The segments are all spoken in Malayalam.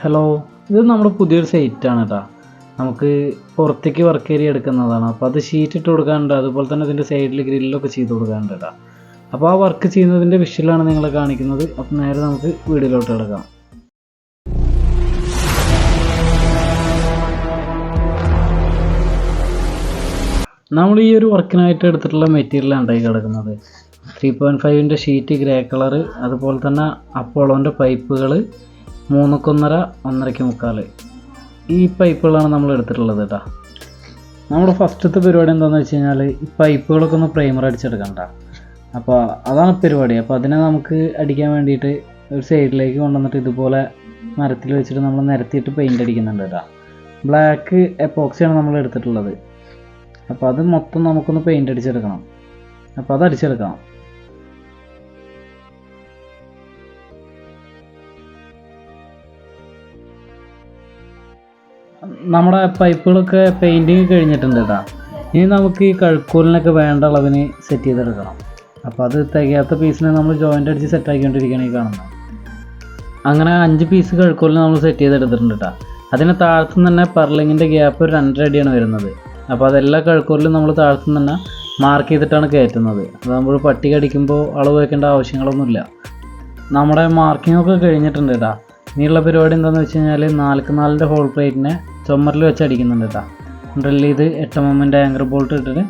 ഹലോ ഇത് നമ്മുടെ പുതിയൊരു സൈറ്റാണ് കേട്ടോ നമുക്ക് പുറത്തേക്ക് വർക്ക് ഏരിയ എടുക്കുന്നതാണ്. അപ്പോൾ അത് ഷീറ്റ് ഇട്ട് കൊടുക്കാനുണ്ട്. അതുപോലെ തന്നെ ഇതിന്റെ സൈഡിൽ ഗ്രില്ലൊക്കെ ചെയ്ത് കൊടുക്കാനുണ്ട് കേട്ടോ അപ്പോൾ ആ വർക്ക് ചെയ്യുന്നതിന്റെ വിഷ്വലാണ് നിങ്ങളെ കാണിക്കുന്നത്. അപ്പോൾ നേരെ നമുക്ക് വീടിലോട്ട് കിടക്കാം. നമ്മൾ ഈ ഒരു വർക്കിനായിട്ട് എടുത്തിട്ടുള്ള മെറ്റീരിയലാണ് ഉണ്ടായി കിടക്കുന്നത്. ത്രീ പോയിന്റ് ഫൈവിന്റെ ഷീറ്റ് ഗ്രേ കളറ് അതുപോലെ തന്നെ അപ്പോളോന്റെ പൈപ്പുകൾ മൂന്നുക്കൊന്നര ഒന്നരയ്ക്ക് മുക്കാൽ ഈ പൈപ്പുകളാണ് നമ്മൾ എടുത്തിട്ടുള്ളത് കേട്ടോ നമ്മുടെ ഫസ്റ്റത്തെ പരിപാടി എന്താണെന്ന് വെച്ച് കഴിഞ്ഞാൽ ഈ പൈപ്പുകളൊക്കെ ഒന്ന് പ്രൈമർ അടിച്ചെടുക്കണ്ട അപ്പോൾ അതാണ് പരിപാടി. അപ്പോൾ അതിനെ നമുക്ക് അടിക്കാൻ വേണ്ടിയിട്ട് ഒരു സൈഡിലേക്ക് കൊണ്ടുവന്നിട്ട് ഇതുപോലെ മരത്തിൽ വെച്ചിട്ട് നമ്മൾ നിരത്തിയിട്ട് പെയിന്റ് അടിക്കുന്നുണ്ട് കേട്ടോ ബ്ലാക്ക് എപ്പോക്സിയാണ് നമ്മൾ എടുത്തിട്ടുള്ളത്. അപ്പോൾ അത് മൊത്തം നമുക്കൊന്ന് പെയിന്റ് അടിച്ചെടുക്കണം. അപ്പോൾ അത് അടിച്ചെടുക്കാം നമ്മുടെ പൈപ്പുകളൊക്കെ പെയിന്റിങ് കഴിഞ്ഞിട്ടുണ്ട് കേട്ടോ ഇനി നമുക്ക് ഈ കഴുക്കൂലിനൊക്കെ വേണ്ട അളവിന് സെറ്റ് ചെയ്തെടുക്കണം. അപ്പോൾ അത് തികയാത്ത പീസിനെ നമ്മൾ ജോയിന്റ് അടിച്ച് സെറ്റ് ഈ കാണുന്നത്. അങ്ങനെ അഞ്ച് പീസ് കഴുക്കൂലിന് നമ്മൾ സെറ്റ് ചെയ്തെടുത്തിട്ടുണ്ട് കേട്ടോ അതിന് താഴത്തുനിന്ന് തന്നെ പെർലിങ്ങിന്റെ ഗ്യാപ്പ് ഒരു രണ്ടര അടിയാണ് വരുന്നത്. അപ്പോൾ അതെല്ലാ കഴുക്കൂലിലും നമ്മൾ താഴത്തുനിന്ന് തന്നെ മാർക്ക് ചെയ്തിട്ടാണ് കയറ്റുന്നത്. അത് നമ്മൾ പട്ടി കടിക്കുമ്പോൾ അളവ് വയ്ക്കേണ്ട ആവശ്യങ്ങളൊന്നുമില്ല. നമ്മുടെ മാർക്കിംഗ് ഒക്കെ കഴിഞ്ഞിട്ടുണ്ട് കേട്ടോ ഇനിയുള്ള പരിപാടി എന്താണെന്ന് വെച്ച് കഴിഞ്ഞാൽ നാൽക്ക് നാലിന്റെ ഹോൾ പ്ലേറ്റിനെ ചുമരിൽ വെച്ച് അടിക്കുന്നുണ്ട് കേട്ടോ ഡ്രിൽ ചെയ്ത് എട്ട് മൊമെന്റ് ആങ്കർ ബോൾട്ട് ഇട്ടിട്ട്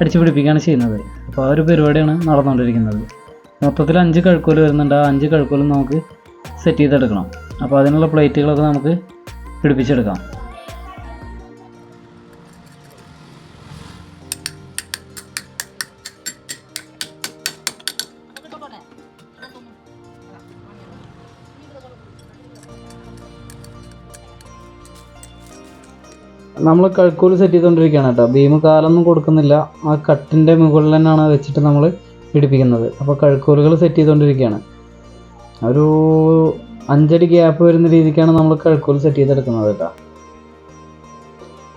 അടിച്ച് പിടിപ്പിക്കുകയാണ് ചെയ്യുന്നത്. അപ്പോൾ ആ ഒരു പരിപാടിയാണ് നടന്നുകൊണ്ടിരിക്കുന്നത്. മൊത്തത്തിൽ അഞ്ച് കഴുക്കോൽ വരുന്നുണ്ട്. ആ അഞ്ച് കഴുക്കോലും നമുക്ക് സെറ്റ് ചെയ്തെടുക്കണം. അപ്പോൾ അതിനുള്ള പ്ലേറ്റുകളൊക്കെ നമുക്ക് പിടിപ്പിച്ചെടുക്കാം. നമ്മൾ കഴുക്കോൽ സെറ്റ് ചെയ്തുകൊണ്ടിരിക്കുകയാണ് കേട്ടോ. ബീം കാലൊന്നും കൊടുക്കുന്നില്ല. ആ കട്ടിന്റെ മുകളിൽ തന്നെയാണ് വെച്ചിട്ട് നമ്മൾ പിടിപ്പിക്കുന്നത്. അപ്പോൾ കഴുക്കൂലുകൾ സെറ്റ് ചെയ്തുകൊണ്ടിരിക്കുകയാണ് ഒരു അഞ്ചടി ഗ്യാപ്പ് വരുന്ന രീതിക്കാണ് നമ്മൾ കഴുക്കോൽ സെറ്റ് ചെയ്തെടുക്കുന്നത് കേട്ടോ.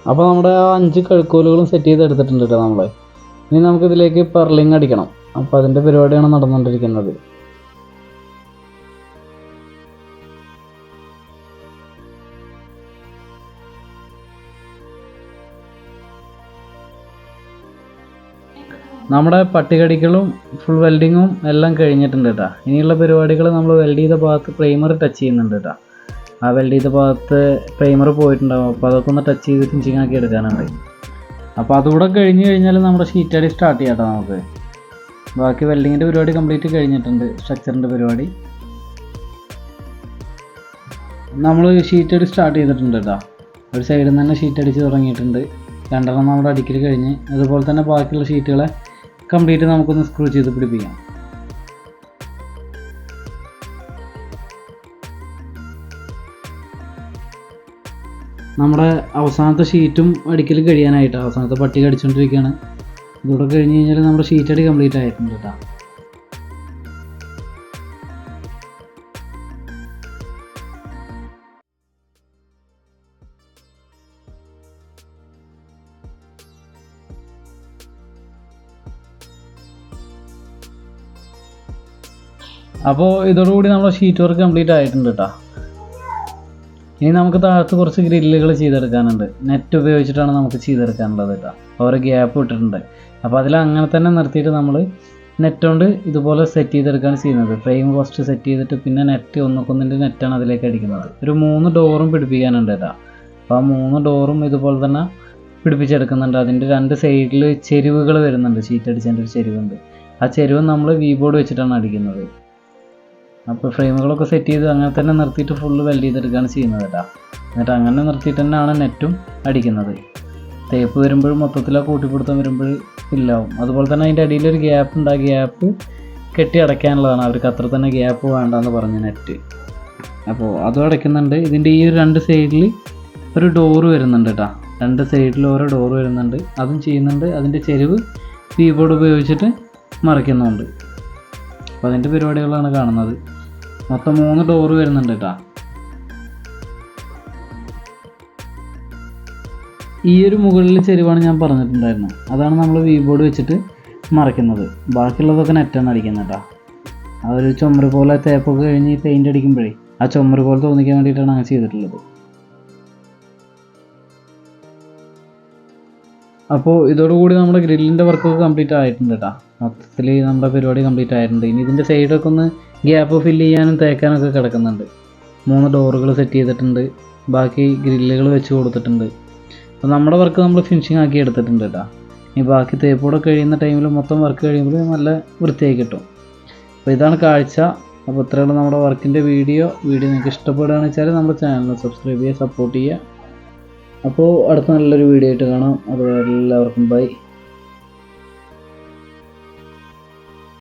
അപ്പോൾ നമ്മുടെ ആ അഞ്ച് കഴുക്കൂലുകളും സെറ്റ് ചെയ്തെടുത്തിട്ടുണ്ട് കേട്ടോ നമ്മൾ ഇനി നമുക്കിതിലേക്ക് പെർലിങ് അടിക്കണം. അപ്പോൾ അതിന്റെ പരിപാടിയാണ് നടന്നുകൊണ്ടിരിക്കുന്നത് നമ്മുടെ പട്ടികടികളും ഫുൾ വെൽഡിങ്ങും എല്ലാം കഴിഞ്ഞിട്ടുണ്ട് കേട്ടോ ഇനിയുള്ള പരിപാടികൾ നമ്മൾ വെൽഡ് ചെയ്ത ഭാഗത്ത് പ്രൈമർ ടച്ച് ചെയ്യുന്നുണ്ട് കേട്ടോ ആ വെൽഡ് ചെയ്ത ഭാഗത്ത് പ്രൈമർ പോയിട്ടുണ്ടാവും. അപ്പോൾ അതൊക്കെ ഒന്ന് ടച്ച് ചെയ്ത് ഫിനിഷിംഗ് ആക്കി എടുക്കാനുണ്ട്. അപ്പോൾ അതുകൂടെ കഴിഞ്ഞ് കഴിഞ്ഞാൽ നമ്മുടെ ഷീറ്റ് അടി സ്റ്റാർട്ട് ചെയ്യാം നമുക്ക്. ബാക്കി വെൽഡിങ്ങിന്റെ പരിപാടി കംപ്ലീറ്റ് കഴിഞ്ഞിട്ടുണ്ട്. സ്ട്രക്ചറിന്റെ പരിപാടി. നമ്മൾ ഷീറ്റ് അടി സ്റ്റാർട്ട് ചെയ്തിട്ടുണ്ട് കേട്ടോ ഒരു സൈഡിൽ നിന്ന് തന്നെ ഷീറ്റ് അടിച്ച് തുടങ്ങിയിട്ടുണ്ട്. രണ്ടെണ്ണം നമ്മുടെ അടിക്കൽ കഴിഞ്ഞ്. അതുപോലെ തന്നെ ബാക്കിയുള്ള ഷീറ്റുകളെ കംപ്ലീറ്റ് നമുക്കൊന്ന് സ്ക്രൂ ചെയ്ത് പിടിപ്പിക്കാം. നമ്മുടെ അവസാനത്തെ ഷീറ്റും അടിക്കൽ കഴിയാനായിട്ട് അവസാനത്തെ പട്ടിക അടിച്ചുകൊണ്ടിരിക്കുകയാണ് ഇതോടെ കഴിഞ്ഞ് കഴിഞ്ഞാൽ നമ്മുടെ ഷീറ്റ് അടി കംപ്ലീറ്റ് ആയിട്ടുണ്ട് കേട്ടോ. അപ്പോൾ ഇതോടുകൂടി നമ്മുടെ ഷീറ്റ് വർക്ക് കംപ്ലീറ്റ് ആയിട്ടുണ്ട് കേട്ടോ ഇനി നമുക്ക് താഴത്ത് കുറച്ച് ഗ്രില്ലുകൾ ചെയ്തെടുക്കാനുണ്ട്. നെറ്റ് ഉപയോഗിച്ചിട്ടാണ് നമുക്ക് ചെയ്തെടുക്കാനുള്ളത് കേട്ടോ ഓരോ ഗ്യാപ്പ് ഇട്ടിട്ടുണ്ട്. അപ്പോൾ അതിൽ അങ്ങനെ തന്നെ നിർത്തിയിട്ട് നമ്മൾ നെറ്റ് കൊണ്ട് ഇതുപോലെ സെറ്റ് ചെയ്തെടുക്കുകയാണ് ചെയ്യുന്നത്. ഫ്രെയിം ഫസ്റ്റ് സെറ്റ് ചെയ്തിട്ട് പിന്നെ നെറ്റ് ഒന്നൊക്കൊന്നിന്റെ നെറ്റാണ് അതിലേക്ക് അടിക്കുന്നത്. ഒരു മൂന്ന് ഡോറും പിടിപ്പിക്കാനുണ്ട് കേട്ടോ അപ്പോൾ ആ മൂന്ന് ഡോറും ഇതുപോലെ തന്നെ പിടിപ്പിച്ചെടുക്കുന്നുണ്ട്. അതിന്റെ രണ്ട് സൈഡിൽ ചെരുവുകൾ വരുന്നുണ്ട്. ഷീറ്റ് അടിച്ചതിന്റെ ഒരു ചെരുവുണ്ട്. ആ ചെരുവ് നമ്മൾ വി ബോർഡ് വെച്ചിട്ടാണ് അടിക്കുന്നത്. അപ്പോൾ ഫ്രെയിമുകളൊക്കെ സെറ്റ് ചെയ്ത് അങ്ങനെ തന്നെ നിർത്തിയിട്ട് ഫുള്ള് വെൽഡ് ചെയ്തെടുക്കുകയാണ് ചെയ്യുന്നത് കേട്ടോ. എന്നിട്ട് അങ്ങനെ നിർത്തിയിട്ട് തന്നെയാണ് നെറ്റും അടിക്കുന്നത്. തേപ്പ് വരുമ്പോഴും മൊത്തത്തിൽ കൂട്ടിപ്പിടുത്തം വരുമ്പോൾ ഇല്ലാവും. അതുപോലെ തന്നെ അതിന്റെ ഒരു ഗ്യാപ്പ് ഉണ്ട്. ആ ഗ്യാപ്പ് കെട്ടി അടയ്ക്കാനുള്ളതാണ്. അവർക്ക് അത്ര തന്നെ ഗ്യാപ്പ് വേണ്ടെന്ന് പറഞ്ഞ നെറ്റ് അപ്പോൾ അതും അടയ്ക്കുന്നുണ്ട്. ഇതിന്റെ ഈ ഒരു രണ്ട് സൈഡിൽ ഒരു ഡോറ് വരുന്നുണ്ട് കേട്ടോ. രണ്ട് സൈഡിൽ ഓരോ ഡോറ് വരുന്നുണ്ട്. അതും ചെയ്യുന്നുണ്ട്. അതിന്റെ ചെരുവ് കീബോർഡ് ഉപയോഗിച്ചിട്ട് മറിക്കുന്നുണ്ട്. അപ്പോൾ അതിന്റെ പരിപാടികളാണ് കാണുന്നത്. മൊത്തം മൂന്ന് ഡോറ് വരുന്നുണ്ട് കേട്ടോ ഈ ഒരു മുകളിൽ ചെരുവാണ് ഞാൻ പറഞ്ഞിട്ടുണ്ടായിരുന്നു അതാണ് നമ്മൾ വി ബോർഡ് വെച്ചിട്ട് മറയ്ക്കുന്നത്. ബാക്കിയുള്ളതൊക്കെ നെറ്റാണ് അടിക്കുന്നത് കേട്ടോ ആ ഒരു ചുമര് പോലെ തേപ്പൊക്കെ കഴിഞ്ഞ് പെയിന്റ് അടിക്കുമ്പോഴേ ആ ചുമര് പോലെ തോന്നിക്കാൻ വേണ്ടിയിട്ടാണ് അങ്ങനെ ചെയ്തിട്ടുള്ളത്. അപ്പോൾ ഇതോടുകൂടി നമ്മുടെ ഗ്രില്ലിന്റെ വർക്കൊക്കെ കംപ്ലീറ്റ് ആയിട്ടുണ്ട് കേട്ടോ മൊത്തത്തിൽ നമ്മുടെ പരിപാടി കംപ്ലീറ്റ് ആയിട്ടുണ്ട്. ഇനി ഇതിന്റെ സൈഡൊക്കെ ഒന്ന് ഗ്യാപ്പ് ഫില്ല് ചെയ്യാനും തേക്കാനൊക്കെ കിടക്കുന്നുണ്ട്. മൂന്ന് ഡോറുകൾ സെറ്റ് ചെയ്തിട്ടുണ്ട്. ബാക്കി ഗ്രില്ലുകൾ വെച്ച് കൊടുത്തിട്ടുണ്ട്. അപ്പോൾ നമ്മുടെ വർക്ക് നമ്മൾ ഫിനിഷിങ് ആക്കി എടുത്തിട്ടുണ്ട് കേട്ടോ ഇനി ബാക്കി തേപ്പോടെ കഴിയുന്ന ടൈമിൽ മൊത്തം വർക്ക് കഴിയുമ്പോൾ നല്ല വൃത്തിയായി കിട്ടും. അപ്പോൾ ഇതാണ് കാഴ്ച. അപ്പോൾ ഇത്രയുള്ള നമ്മുടെ വർക്കിന്റെ വീഡിയോ വീഡിയോ നിങ്ങൾക്ക് ഇഷ്ടപ്പെടുകയാണെന്ന് വെച്ചാൽ നമ്മുടെ ചാനൽ സബ്സ്ക്രൈബ് ചെയ്യുക സപ്പോർട്ട് ചെയ്യുക. അപ്പോൾ അടുത്ത നല്ലൊരു വീഡിയോ ആയിട്ട് കാണാം. അതുവരെ എല്ലാവർക്കും ബൈ.